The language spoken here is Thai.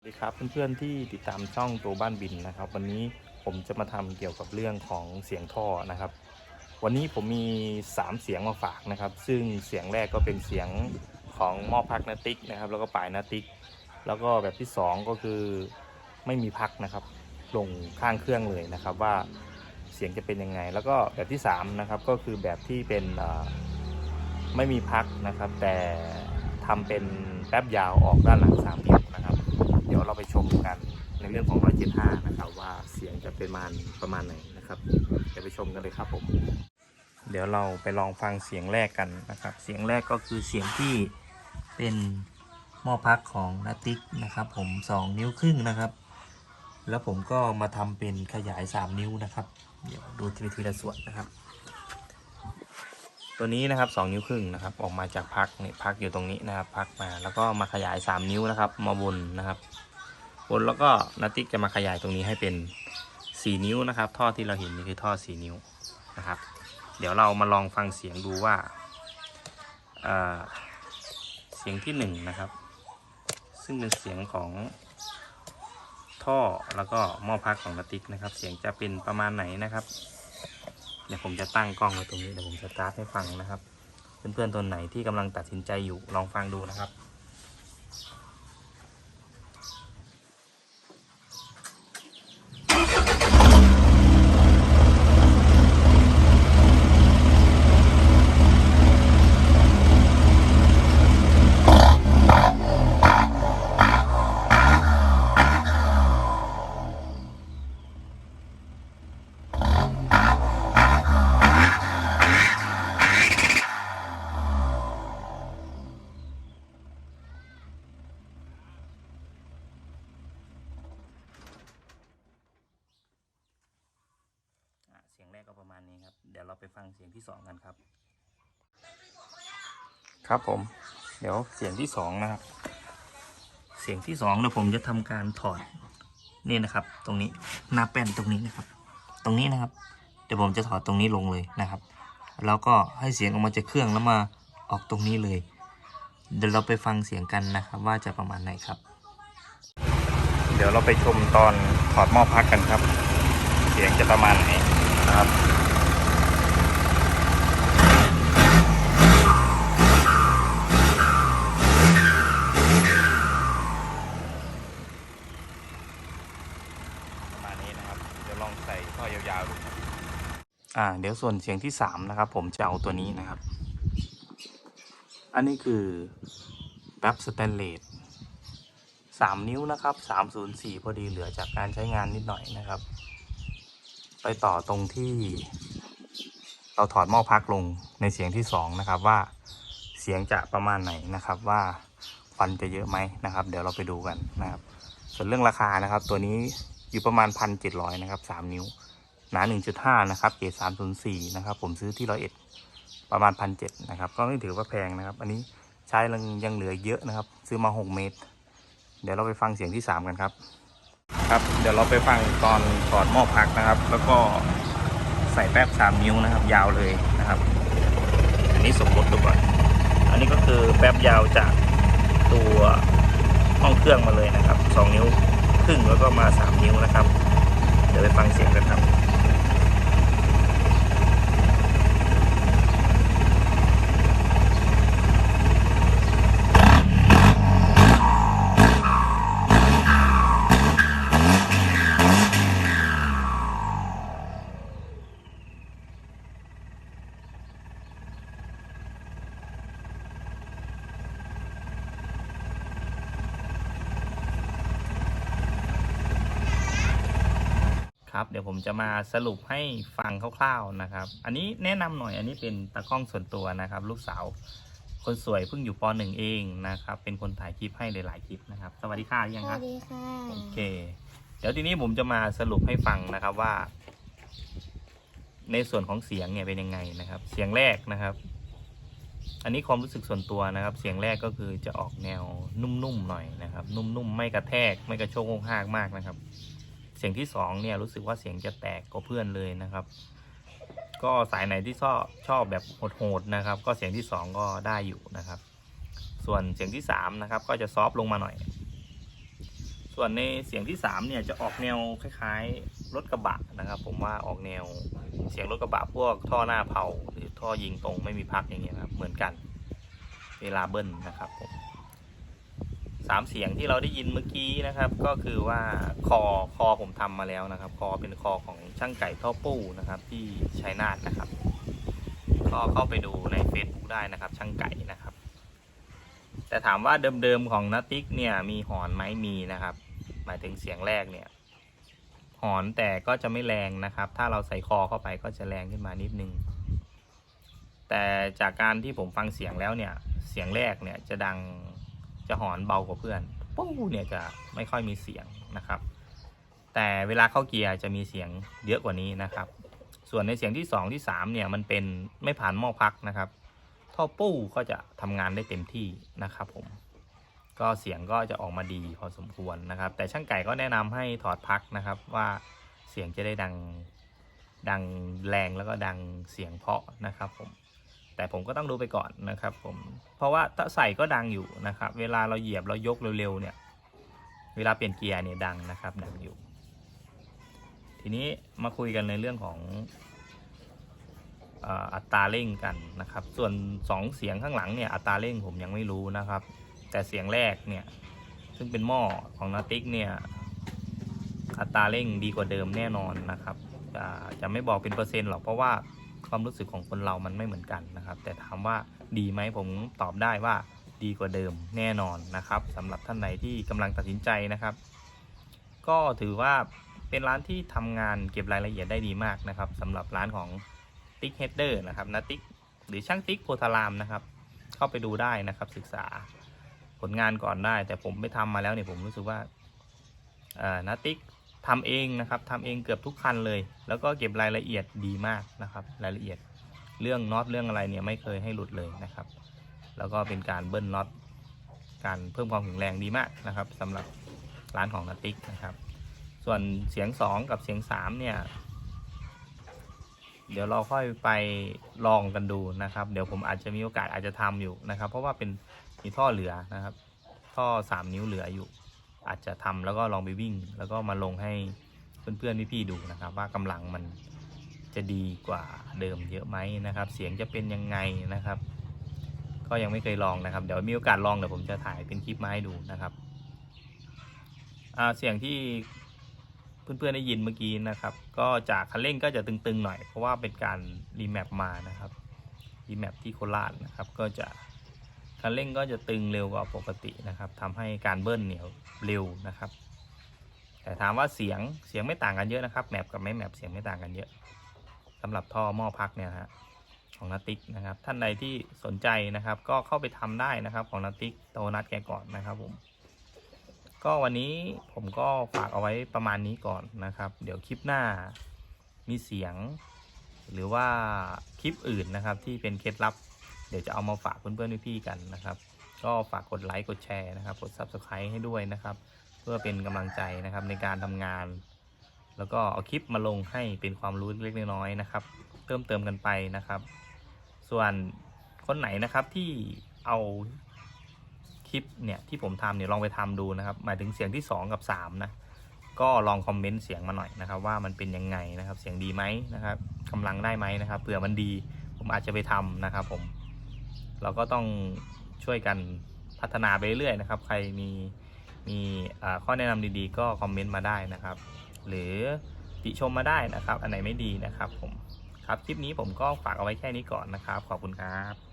สวัสดีครับเพื่อนๆที่ติดตามช่องตัวบ้านบินนะครับ วันนี้ผมจะมาทำเกี่ยวกับเรื่องของเสียงท่อนะครับ วันนี้ผมมี 3 เสียงมาฝากนะครับ ซึ่งเสียงแรกก็เป็นเสียงของหม้อพักนาติกนะครับ แล้วก็ปลายนาติก แล้วก็แบบที่ 2 ก็คือไม่มีพักนะครับ ลงข้างเครื่องเลยนะครับ ว่าเสียงจะเป็นยังไง แล้วก็แบบที่3นะครับก็คือแบบที่เป็นไม่มีพักนะครับ แต่ทำเป็นแป๊บยาวออกด้านหลังสามเดียว เราไปชมกันในเรื่องของ 175 นะครับว่าเสียงจะเป็นประมาณประมาณไหนนะครับเดี๋ยวไปชมกันเลยครับผม เดี๋ยวเราไปลองฟังเสียงแรกกันนะครับ เสียงแรกก็คือเสียงที่เป็นหม้อพักของนาติกนะครับ ผม 2 นิ้วครึ่งนะครับ แล้วผมก็มาทำเป็นขยาย 3 นิ้วนะครับ เดี๋ยวดูทีละทีละส่วนนะครับ ตัวนี้นะครับ 2 นิ้วครึ่งนะครับ ออกมาจากพักนี่พักอยู่ตรงนี้นะครับ พักมาแล้วก็มาขยาย 3 นิ้วนะครับ มาบนนะครับ นแล้วก็นาติกจะมาขยายตรงนี้ให้เป็น 4 นิ้วนะครับ ท่อที่เราเห็นนี่คือท่อ 4 นิ้วนะครับ เดี๋ยวเรามาลองฟังเสียงดูว่าเเสียงที่ 1 นะครับ ซึ่งเป็นเสียงของท่อแล้วก็หม้อพักของนาติกนะครับ เสียงจะเป็นประมาณไหนนะครับเดี๋ยวผมจะตั้งกล้องไว้ตรงนี้เดี๋ยวผมสตาร์ทให้ฟังนะครับ เพื่อนๆตัวไหนที่กำลังตัดสินใจอยู่ลองฟังดูนะครับ สียงแรกก็ประมาณนี้ครับ เดี๋ยวเราไปฟังเสียงที่สองกันครับ ครับผม เดี๋ยวเสียงที่สองนะครับ เสียงที่สองเดี๋ยวผมจะทำการถอดนี่นะครับ ตรงนี้หน้าแป้นตรงนี้นะครับ ตรงนี้นะครับ เดี๋ยวผมจะถอดตรงนี้ลงเลยนะครับ แล้วก็ให้เสียงออกมาจากเครื่องแล้วมาออกตรงนี้เลย เดี๋ยวเราไปฟังเสียงกันนะครับ ว่าจะประมาณไหนครับ เดี๋ยวเราไปชมตอนถอดหม้อพักกันครับ เสียงจะประมาณไหน นะครับประมาณนี้นะครับ เดี๋ยวลองใส่ท่อยาวๆดูครับอ่า เดี๋ยวส่วนเสียงที่สามนะครับ ผมจะเอาตัวนี้นะครับ อันนี้คือแป๊บสแตนเลสสามนิ้วนะครับสามศูนย์สี่พอดีเหลือจากการใช้งานนิดหน่อยนะครับ ไปต่อตรงที่ เราถอดหม้อพักลงในเสียงที่สองนะครับว่าเสียงจะประมาณไหนนะครับว่าฟันจะเยอะไหมนะครับ เดี๋ยวเราไปดูกันนะครับ ส่วนเรื่องราคานะครับ ตัวนี้อยู่ประมาณพันเจ็ดร้อยนะครับสามนิ้วหนาหนึ่งจุดห้านะครับเกรดสามศูนย์สี่นะครับ ผมซื้อที่ร้อยเอ็ดประมาณพันเจ็ดนะครับ ก็ไม่ถือว่าแพงนะครับ อันนี้ใช้ยังยังเหลือเยอะนะครับ ซื้อมาหกเมตร เดี๋ยวเราไปฟังเสียงที่สามกันครับ ครับ เดี๋ยวเราไปฟังตอนถอดหม้อพักนะครับ แล้วก็ใส่แป๊บสามนิ้วนะครับ ยาวเลยนะครับ อันนี้สมมติดูก่อน อันนี้ก็คือแป๊บยาวจากตัวห้องเครื่องมาเลยนะครับสองนิ้วครึ่งแล้วก็มาสามนิ้วนะครับ เดี๋ยวไปฟังเสียงกันครับ ครับ เดี๋ยวผมจะมาสรุปให้ฟังคร่าวๆนะครับ อันนี้แนะนำหน่อยอันนี้เป็นตากล้องส่วนตัวนะครับ ลูกสาวคนสวยเพิ่งอยู่ปหนึ่งเองนะครับ เป็นคนถ่ายคลิปให้หลายๆคลิปนะครับ สวัสดีค่ะยังสควัรับสดีค่ะโอเค เดี๋ยวทีนี้ผมจะมาสรุปให้ฟังนะครับว่า ในส่วนของเสียงเนี่ยเป็นยังไงนะครับ เสียงแรกนะครับ อันนี้ความรู้สึกส่วนตัวนะครับ เสียงแรกก็คือจะออกแนวนุ่มๆหน่อยนะครับ นุ่มๆไม่กระแทกไม่กระโชกโงหากมากนะครับ เสียงที่สองเนี่ยรู้สึกว่าเสียงจะแตกกว่าเพื่อนเลยนะครับ ก็สายไหนที่ชอบชอบแบบโหดๆนะครับ ก็เสียงที่สองก็ได้อยู่นะครับ ส่วนเสียงที่สามนะครับ ก็จะซอฟต์ลงมาหน่อย ส่วนในเสียงที่สามเนี่ยจะออกแนวคล้ายๆรถกระบะนะครับ ผมว่าออกแนวเสียงรถกระบะพวกท่อหน้าเผาหรือท่อยิงตรงไม่มีพักอย่างเงี้ยครับเหมือนกัน เวลาเบิ้ลนะครับผม สามเสียงที่เราได้ยินเมื่อกี้นะครับ ก็คือว่าคอคอผมทำมาแล้วนะครับ คอเป็นคอของช่างไก่ท่อปู้นะครับ ที่ชัยนาทนะครับ ก็เข้าไปดูใน Facebook ได้นะครับ ช่างไก่นะครับ แต่ถามว่าเดิมๆของนัติกเนี่ยมีหอนไหมมีนะครับ หมายถึงเสียงแรกเนี่ย หอนแต่ก็จะไม่แรงนะครับ ถ้าเราใส่คอเข้าไปก็จะแรงขึ้นมานิดนึง แต่จากการที่ผมฟังเสียงแล้วเนี่ยเสียงแรกเนี่ยจะดัง จะหอนเบากว่าเพื่อนปู้เนี่ยจะไม่ค่อยมีเสียงนะครับ แต่เวลาเข้าเกียร์จะมีเสียงเยอะกว่านี้นะครับ ส่วนในเสียงที่ 2 ที่ 3 เนี่ยมันเป็นไม่ผ่านหม้อพักนะครับท่อปู้ก็จะทำงานได้เต็มที่นะครับผมก็เสียงก็จะออกมาดีพอสมควรนะครับ แต่ช่างไก่ก็แนะนำให้ถอดพักนะครับ ว่าเสียงจะได้ดังดังแรงแล้วก็ดังเสียงเพาะนะครับผม แต่ผมก็ต้องดูไปก่อนนะครับผมเพราะว่าถ้าใส่ก็ดังอยู่นะครับ เวลาเราเหยียบเรายกเร็วๆเนี่ย เวลาเปลี่ยนเกียร์เนี่ยดังนะครับดังอยู่ ทีนี้มาคุยกันในเรื่องของอัตราเร่งกันนะครับ ส่วน 2 เสียงข้างหลังเนี่ยอัตราเร่งผมยังไม่รู้นะครับ แต่เสียงแรกเนี่ยซึ่งเป็นหม้อของนาติกเนี่ยอัตราเร่งดีกว่าเดิมแน่นอนนะครับจะจะไม่บอกเป็นเปอร์เซ็นต์หรอกเพราะว่า ความรู้สึกของคนเรามันไม่เหมือนกันนะครับ แต่ถามว่าดีไหมผมตอบได้ว่าดีกว่าเดิมแน่นอนนะครับสำหรับท่านไหนที่กำลังตัดสินใจนะครับ ก็ถือว่าเป็นร้านที่ทำงานเก็บรายละเอียดได้ดีมากนะครับสำหรับร้านของติ๊กเฮดเดอร์นะครับนาติ๊กหรือช่างติ๊กโพธารามนะครับ เข้าไปดูได้นะครับศึกษาผลงานก่อนได้ แต่ผมไปทำมาแล้วเนี่ยผมรู้สึกว่าอ่อนาติ๊ก ทำเองนะครับทำเองเกือบทุกคันเลย แล้วก็เก็บรายละเอียดดีมากนะครับ รายละเอียดเรื่องน็อตเรื่องอะไรเนี่ยไม่เคยให้หลุดเลยนะครับ แล้วก็เป็นการเบิ้ลน็อตการเพิ่มความแข็งแรงดีมากนะครับสำหรับร้านของนาติกนะครับ ส่วนเสียง 2 กับเสียง 3 เนี่ย เดี๋ยวเราค่อยไปลองกันดูนะครับ เดี๋ยวผมอาจจะมีโอกาสอาจจะทำอยู่นะครับ เพราะว่าเป็นมีท่อเหลือนะครับ ท่อ 3 นิ้วเหลืออยู่ อาจจะทำแล้วก็ลองไปวิ่ง แล้วก็มาลงให้เพื่อนๆพี่ๆดูนะครับ ว่ากำลังมันจะดีกว่าเดิมเยอะไหมนะครับ เสียงจะเป็นยังไงนะครับ ก็ยังไม่เคยลองนะครับ เดี๋ยวมีโอกาสลองเดี๋ยวผมจะถ่ายเป็นคลิปมาให้ดูนะครับเสียงที่เพื่อนๆได้ยินเมื่อกี้นะครับ ก็จากคันเร่งก็จะตึงๆหน่อยเพราะว่าเป็นการรีแมปมานะครับรีแมปที่โคราชนะครับ ก็จะ คันเร่งก็จะตึงเร็วกว่าปกตินะครับทำให้การเบิ้ลเหนียวเร็วนะครับ แต่ถามว่าเสียงเสียงไม่ต่างกันเยอะนะครับแมปกับไม่แมปเสียงไม่ต่างกันเยอะสำหรับท่อหม้อพักเนี่ยฮะของนาติกนะครับ ท่านใดที่สนใจนะครับ ก็เข้าไปทำได้นะครับ ของนาติกโตนัดแกก่อนนะครับผมก็วันนี้ผมก็ฝากเอาไว้ประมาณนี้ก่อนนะครับ เดี๋ยวคลิปหน้ามีเสียง หรือว่าคลิปอื่นนะครับที่เป็นเคล็ดลับ เดี๋ยวจะเอามาฝากเพื่อนๆพี่ๆกันนะครับ ก็ฝากกดไลค์กดแชร์นะครับ กด Subscribe ให้ด้วยนะครับ เพื่อเป็นกำลังใจนะครับในการทำงาน แล้วก็เอาคลิปมาลงให้เป็นความรู้เล็กๆน้อยๆนะครับเพิ่มเติมกันไปนะครับ ส่วนคนไหนนะครับที่เอาคลิปเนี่ยที่ผมทำเนี่ยลองไปทำดูนะครับ หมายถึงเสียงที่ 2 กับ 3 นะก็ลองคอมเมนต์เสียงมาหน่อยนะครับว่ามันเป็นยังไงนะครับ เสียงดีไหมนะครับกำลังได้ไหมนะครับเผื่อมันดี ผมอาจจะไปทำนะครับผม เราก็ต้องช่วยกันพัฒนาไปเรื่อยนะครับ ใครมีมีข้อแนะนำดีๆ ก็คอมเมนต์มาได้นะครับ หรือติชมมาได้นะครับ อันไหนไม่ดีนะครับผมครับคลิปนี้ผมก็ฝากเอาไว้แค่นี้ก่อนนะครับ ขอบคุณครับ